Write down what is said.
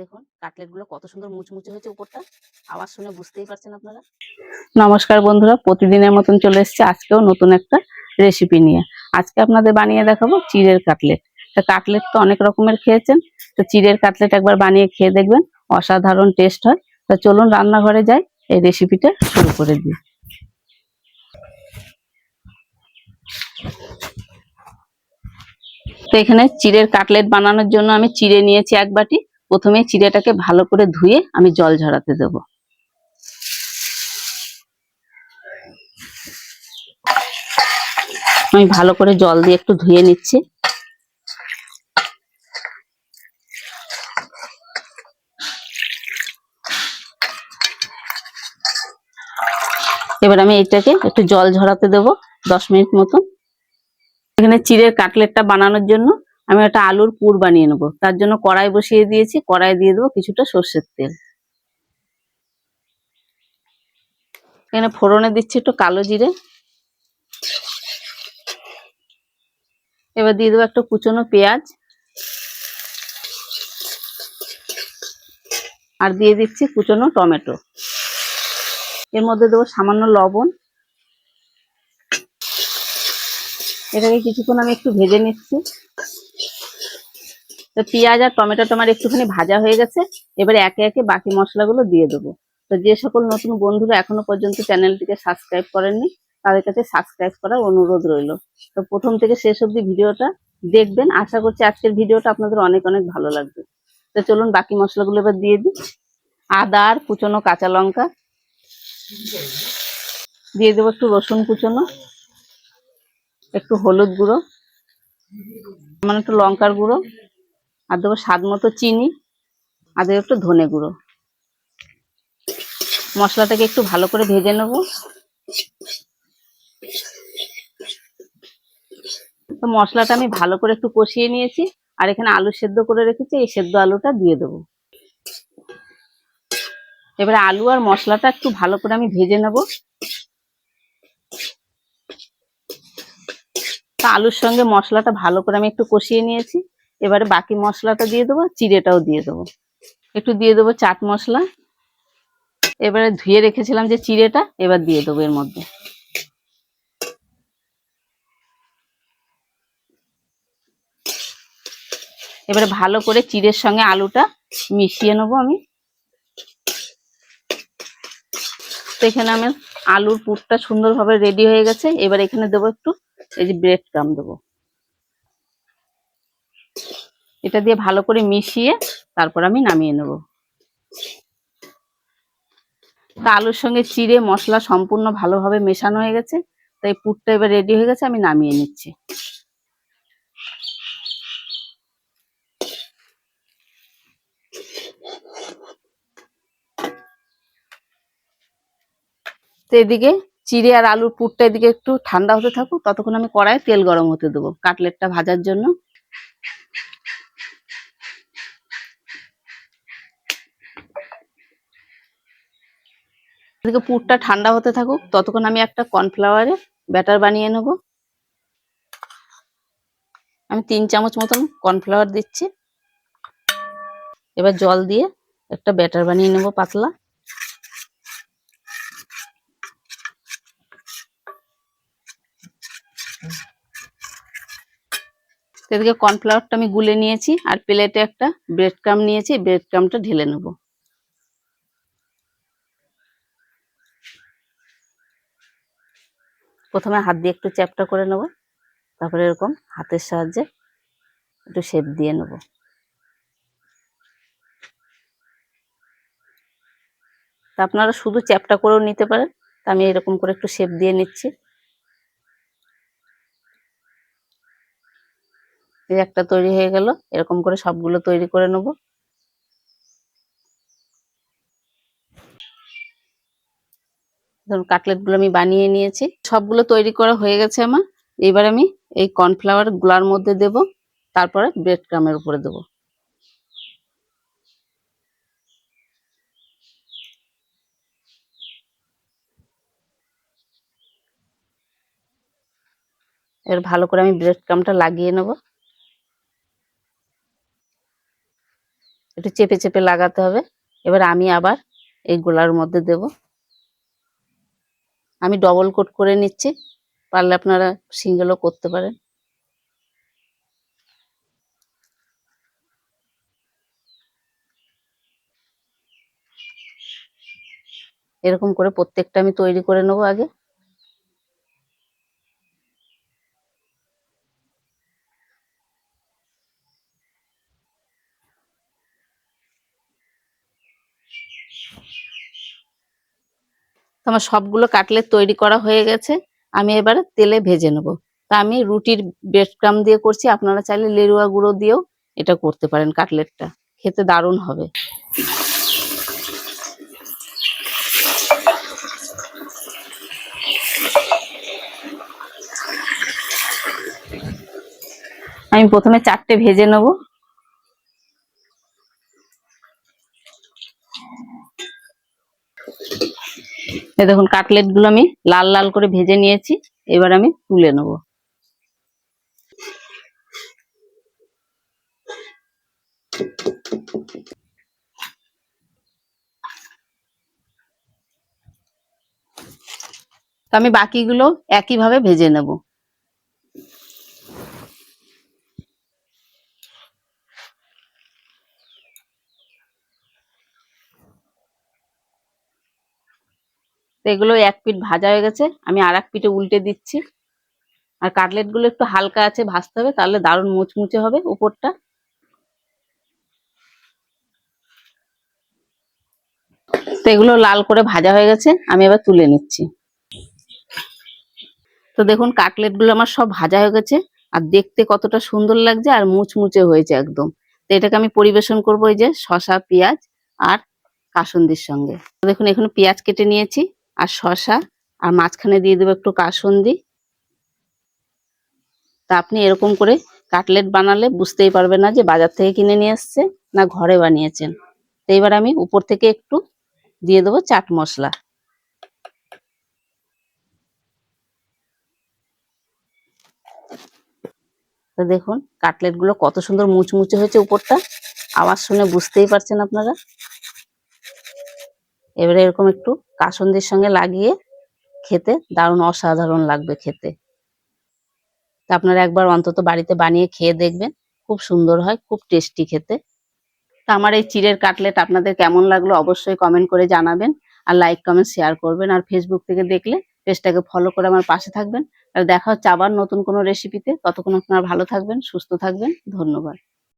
দেখুন কাটলেটগুলো কত সুন্দর মুচমুচে হয়েছে উপরটা। আওয়াজ শুনে বুঝতেই পারছেন আপনারা? নমস্কার বন্ধুরা, প্রতিদিনের মতন চলে এসেছে আজকেও নতুন একটা রেসিপি নিয়ে। আজকে আপনাদের বানিয়ে দেখাবো চিড়ের কাটলেট। তা কাটলেট তো অনেক রকমের খেয়েছেন, তো চিড়ের কাটলেট একবার বানিয়ে খেয়ে দেখবেন, অসাধারণ টেস্ট হয়। তা চলুন রান্নাঘরে যাই, এই রেসিপিটা শুরু করে দিই। তো এখানে চিড়ের কাটলেট বানানোর জন্য আমি চিড়ে নিয়েছি এক বাটি। প্রথমে চিড়েটাকে ভালো করে ধুয়ে আমি জল ঝরাতে দেবো। আমি ভালো করে জল দিয়ে একটু ধুয়ে নিচ্ছি। এবার আমি এটাকে একটু জল ঝরাতে দেব দশ মিনিট মতন। এখানে চিড়ের কাটলেটটা বানানোর জন্য আমি একটা আলুর পুর বানিয়ে নেব। তার জন্য কড়াই বসিয়ে দিয়েছি, কড়াই দিয়ে দেবো কিছুটা সর্ষের তেল। এখানে ফোড়নে দিচ্ছি একটু কালো জিরে। এবার দিয়ে দেবো একটা কুচনো পেঁয়াজ। আর দিয়ে দিচ্ছি কুচনো টমেটো। এর মধ্যে দেবো সামান্য লবণ। এটাকে কিছুক্ষণ আমি একটু ভেজে নিচ্ছি। তো পেঁয়াজ আর টমেটোটা আমার একটুখানি ভাজা হয়ে গেছে। এবারে একে একে বাকি মশলাগুলো দিয়ে দেবো। তো যে সকল নতুন বন্ধুরা এখনও পর্যন্ত চ্যানেলটিকে সাবস্ক্রাইব করেননি, তাদের কাছে সাবস্ক্রাইব করার অনুরোধ রইল। তো প্রথম থেকে শেষ অবধি ভিডিওটা দেখবেন। আশা করছি আজকের ভিডিওটা আপনাদের অনেক অনেক ভালো লাগবে। তো চলুন বাকি মশলাগুলো এবার দিয়ে দিই। আদা আর কুচনো কাঁচা লঙ্কা। দিয়ে দেবো একটু রসুন কুচনো। একটু হলুদ গুঁড়ো মানে একটু লঙ্কার গুঁড়ো, আর দেবো স্বাদ মতো চিনি, আর দেবো একটু ধনে গুঁড়ো। মশলাটাকে একটু ভালো করে ভেজে নেব। তো মশলাটা আমি ভালো করে একটু কষিয়ে নিয়েছি, আর এখানে আলু সেদ্ধ করে রেখেছি, এই সেদ্ধ আলুটা দিয়ে দেবো। এবারে আলু আর মশলাটা একটু ভালো করে আমি ভেজে নেব। আলুর সঙ্গে মশলাটা ভালো করে আমি একটু কষিয়ে নিয়েছি। এবারে বাকি মশলাটা দিয়ে দেবো, চিড়েটাও দিয়ে দেবো। একটু দিয়ে দেবো চাট মশলা। এবারে ধুয়ে রেখেছিলাম যে চিড়েটা, এবার দিয়ে দেবো এর মধ্যে। এবারে ভালো করে চিড়ের সঙ্গে আলুটা মিশিয়ে নেব আমি। তো এখানে আমার আলুর পুরটা সুন্দরভাবে রেডি হয়ে গেছে। এবার এখানে দেবো একটু এই যে ব্রেড ক্রাম দেবো। এটা দিয়ে ভালো করে মিশিয়ে তারপর আমি নামিয়ে নেব। আলুর সঙ্গে চিড়ে, মশলা সম্পূর্ণ ভালোভাবে মেশানো হয়ে গেছে। তাই পুরটা এবার রেডি হয়ে গেছে, আমি নামিয়ে নিচ্ছি। তো এদিকে চিড়ে আর আলুর পুরটা এদিকে একটু ঠান্ডা হতে থাকুক, ততক্ষণ আমি কড়াইয়ে তেল গরম হতে দেবো কাটলেটটা ভাজার জন্য। এদিকে পুরটা ঠান্ডা হতে থাকুক, ততক্ষণ আমি একটা কর্নফ্লাওয়ারে ব্যাটার বানিয়ে নেব। আমি তিন চামচ মতন কর্নফ্লাওয়ার দিচ্ছি। এবার জল দিয়ে একটা ব্যাটার বানিয়ে নেব পাতলা। তো এদিকে কর্নফ্লাওয়ারটা আমি গুলে নিয়েছি আর প্লেটে একটা ব্রেড ক্রাম নিয়েছি ব্রেড ক্রামটা ঢেলে নেব। প্রথমে হাত দিয়ে একটু চ্যাপটা করে নেব, তারপরে এরকম হাতের সাহায্যে একটু শেপ দিয়ে নেব। তা আপনারা শুধু চ্যাপটা করেও নিতে পারেন, তা আমি এরকম করে একটু শেপ দিয়ে নিচ্ছি। এই একটা তৈরি হয়ে গেল, এরকম করে সবগুলো তৈরি করে নেব। ধরুন কাটলেটগুলো আমি বানিয়ে নিয়েছি। সবগুলো তৈরি করা হয়ে গেছে আমার। এবার আমি এই কর্নফ্লাওয়ারগুলার মধ্যে দেব, তারপরে ব্রেড ক্রামের উপরে দেব। এবার ভালো করে আমি ব্রেড ক্রামটা লাগিয়ে নেব। একটু চেপে চেপে লাগাতে হবে। এবার আমি আবার এই গোলার মধ্যে দেব। আমি ডবল কোট করে নিচ্ছি। পারলে আপনারা সিঙ্গেলও করতে পারেন। এরকম করে প্রত্যেকটা আমি তৈরি করে নেব আগে। তো আমার সবগুলো কাটলেট তৈরি করা হয়ে গেছে। আমি এবারে তেলে ভেজে নেব। তা আমি রুটির ব্রেড ক্রাম দিয়ে করছি। আপনারা চাইলে লেরুয়া গুঁড়ো দিয়েও এটা করতে পারেন কাটলেটটা। খেতে দারুণ হবে। আমি প্রথমে চারটে ভেজে নেব। এই দেখুন, কাটলেটগুলো আমি লাল লাল করে ভেজে নিয়েছি। এবার আমি তুলে নেব। তো আমি বাকিগুলো একইভাবে ভেজে নেব। তো এগুলো এক পিঠ ভাজা হয়ে গেছে। আমি আর এক পিঠে উল্টে দিচ্ছি। আর কাটলেটগুলো একটু হালকা আছে ভাজতে হবে, তাহলে দারুণ মুচমুচে হবে উপরটা। তো এগুলো লাল করে ভাজা হয়ে গেছে, আমি এবার তুলে নিচ্ছি। তো দেখুন কাটলেটগুলো আমার সব ভাজা হয়ে গেছে, আর দেখতে কতটা সুন্দর লাগছে আর মুচমুচে হয়েছে একদম। তো এটাকে আমি পরিবেশন করব এই যে শসা, পেঁয়াজ আর কাসন্দির সঙ্গে। দেখুন, এখানে পেঁয়াজ কেটে নিয়েছি। আর শসা, আর মাঝখানে দিয়ে দেবো একটু কাসন্দি। তা আপনি এরকম করে কাটলেট বানালে বুঝতেই পারবেন না যে বাজার থেকে কিনে নিয়ে এসছে না ঘরে বানিয়েছেন। তো এবার আমি উপর থেকে একটু দিয়ে দেবো চাট মশলা। তো দেখুন, কাটলেটগুলো কত সুন্দর মুচমুচে হয়েছে উপরটা। আওয়াজ শুনে বুঝতেই পারছেন আপনারা। এবারে এরকম একটু কাসন্দির সঙ্গে লাগিয়ে খেতে দারুণ অসাধারণ লাগবে খেতে। তা আপনারা একবার অন্তত বাড়িতে বানিয়ে খেয়ে দেখবেন, খুব সুন্দর হয়, খুব টেস্টি খেতে। তা আমার এই চিড়ের কাটলেট আপনাদের কেমন লাগল অবশ্যই কমেন্ট করে জানাবেন আর লাইক কমেন্ট শেয়ার করবেন। আর ফেসবুক থেকে দেখলে পেজটাকে ফলো করে আমার পাশে থাকবেন। আর দেখা হচ্ছে আবার নতুন কোনো রেসিপিতে ততক্ষণ আপনারা ভালো থাকবেন, সুস্থ থাকবেন। ধন্যবাদ।